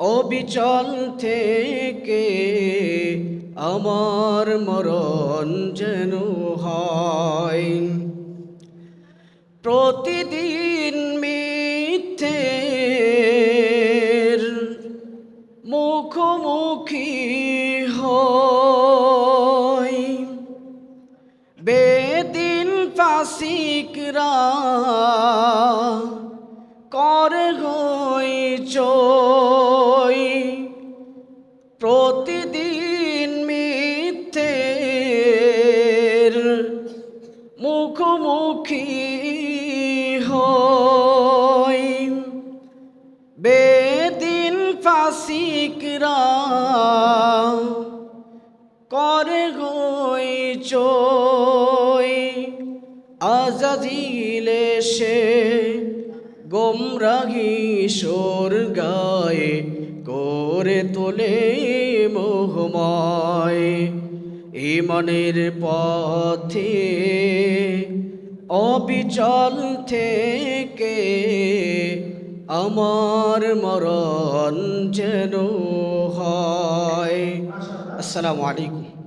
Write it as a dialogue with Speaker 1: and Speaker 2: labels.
Speaker 1: অবিচল থেকে আমার মরণ যেন হয়। প্রতিদিন মিথ্যে মুখোমুখি হই। বেদিন ফাসিকরা প্রতিদিন মিথ্যে মুখোমুখি হই। বেদিন ফাসিকরা করে হই চই। আজাজিলে সে গোমরাগি সোর গায়ে করে তোলে মোহময় ইমনের পথে। অবিচল থেকে আমার মরণ যেন হয়। আসসালামু আলাইকুম।